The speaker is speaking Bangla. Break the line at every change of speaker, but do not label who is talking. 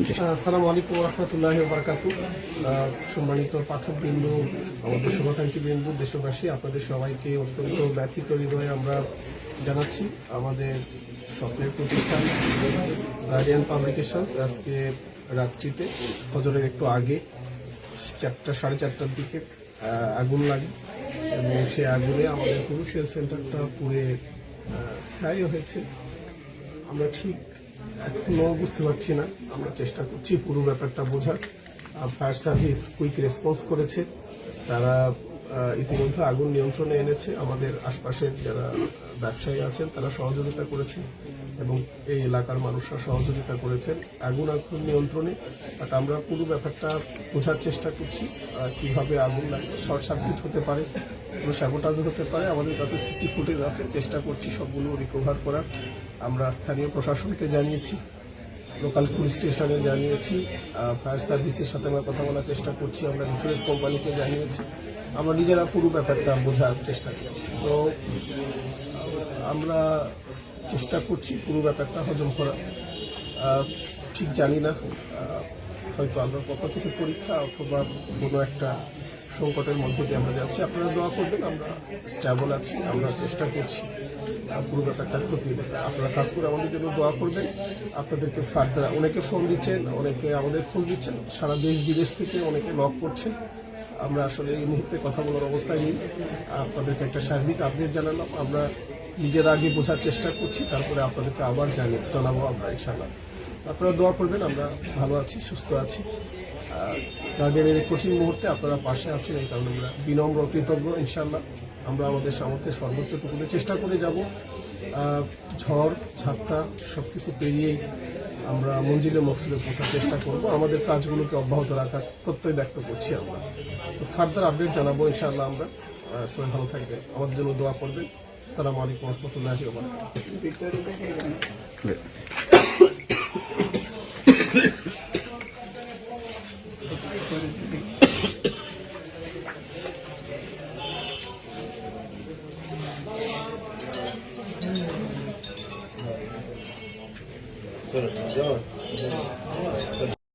আসসালামু আলাইকুম রহমতুল্লাহ বারকাতু সম্মানিত পাঠকবৃন্দ, আমাদের শুভাকাঙ্ক্ষী বৃন্দ দেশবাসী, আপনাদের সবাইকে অত্যন্ত ব্যথিত হৃদয়ে আমরা জানাচ্ছি আমাদের স্বপ্নের প্রতিষ্ঠান গার্ডিয়ান পাবলিকেশনস আজকে রাত্রিতে, ফজরের একটু আগে, চারটা, সাড়ে চারটার দিকে আগুন লাগে। এবং সে আগুনে আমাদের পুরো সেল সেন্টারটা পুড়ে ছাই হয়েছে। আমরা ঠিক এখনও বুঝতে পারছি না। আমরা চেষ্টা করছি পুরো ব্যাপারটা বোঝার। ফায়ার সার্ভিস কুইক রেসপন্স করেছে। তারা ইতিমধ্যে আগুন নিয়ন্ত্রণে এনেছে। আমাদের আশপাশের যারা ব্যবসায়ী আছেন, তারা সহযোগিতা করেছেন এবং এই এলাকার মানুষরা সহযোগিতা করেছেন আগুন আগুন নিয়ন্ত্রণে। বাট আমরা পুরো ব্যাপারটা বোঝার চেষ্টা করছি কীভাবে আগুন শর্ট সার্কিট হতে পারে, কোনো স্যাবোটাজ হতে পারে। আমাদের কাছে সিসি ফুটেজ আছে। চেষ্টা করছি সবগুলো রিকভার করার। আমরা স্থানীয় প্রশাসনকে জানিয়েছি, লোকাল পুলিশ স্টেশনে জানিয়েছি ফায়ার সার্ভিসের সাথে আমরা কথা বলার চেষ্টা করছি, আমরা ইন্স্যুরেন্স কোম্পানিকে জানিয়েছি, আমরা নিজেরা পুরো ব্যাপারটা বোঝার চেষ্টা করছি। তো, আমরা চেষ্টা করছি পুরো ব্যাপারটা হজম করা ঠিক জানি না হয়তো আমরা পক্ষ থেকে পরীক্ষা অথবা কোনো একটা সংকটের মধ্যে দিয়ে আমরা যাচ্ছি। আপনারা দোয়া করবেন, আমরা স্ট্যাবল আছি, আমরা চেষ্টা করছি। পুরো ব্যাপারটা ক্ষতি আপনারা কাজ করে আমাদের জন্য দোয়া করবেন। আপনাদেরকে ফার্দার অনেকে ফোন দিচ্ছেন, অনেকে আমাদের খোঁজ দিচ্ছেন সারা দেশ, বিদেশ থেকে অনেকে লক করছেন। আমরা আসলে এই মুহূর্তে কথা বলার অবস্থায় নেই। আপনাদেরকে একটা সার্বিক আপডেট জানালাম। আমরা নিজের আগে বোঝার চেষ্টা করছি, তারপরে আপনাদেরকে আবার জানি জানাব আমরা ইনশাল্লাহ আপনারা দোয়া করবেন আমরা ভালো আছি সুস্থ আছি। গার্ডেনের এই কঠিন মুহূর্তে আপনারা পাশে আছেন এই কারণে আমরা বিনম্র কৃতজ্ঞ ইনশাল্লাহ আমরা আমাদের সামর্থ্যের সর্বোচ্চটুকুতে চেষ্টা করে যাব। ঝড় ঝাপটা সব কিছু পেরিয়েই আমরা মঞ্জিলে মকসুদে পৌঁছার চেষ্টা করব। আমাদের কাজগুলোকে অব্যাহত রাখার প্রত্যয় ব্যক্ত করছি আমরা। তো ফার্দার আপডেট জানাব ইনশাআল্লাহ আমরা। সবাই ভালো থাকবে আমাদের জন্য দোয়া করবেন। আসসালামু আলাইকুম রহমতুল্লাহ sort of done.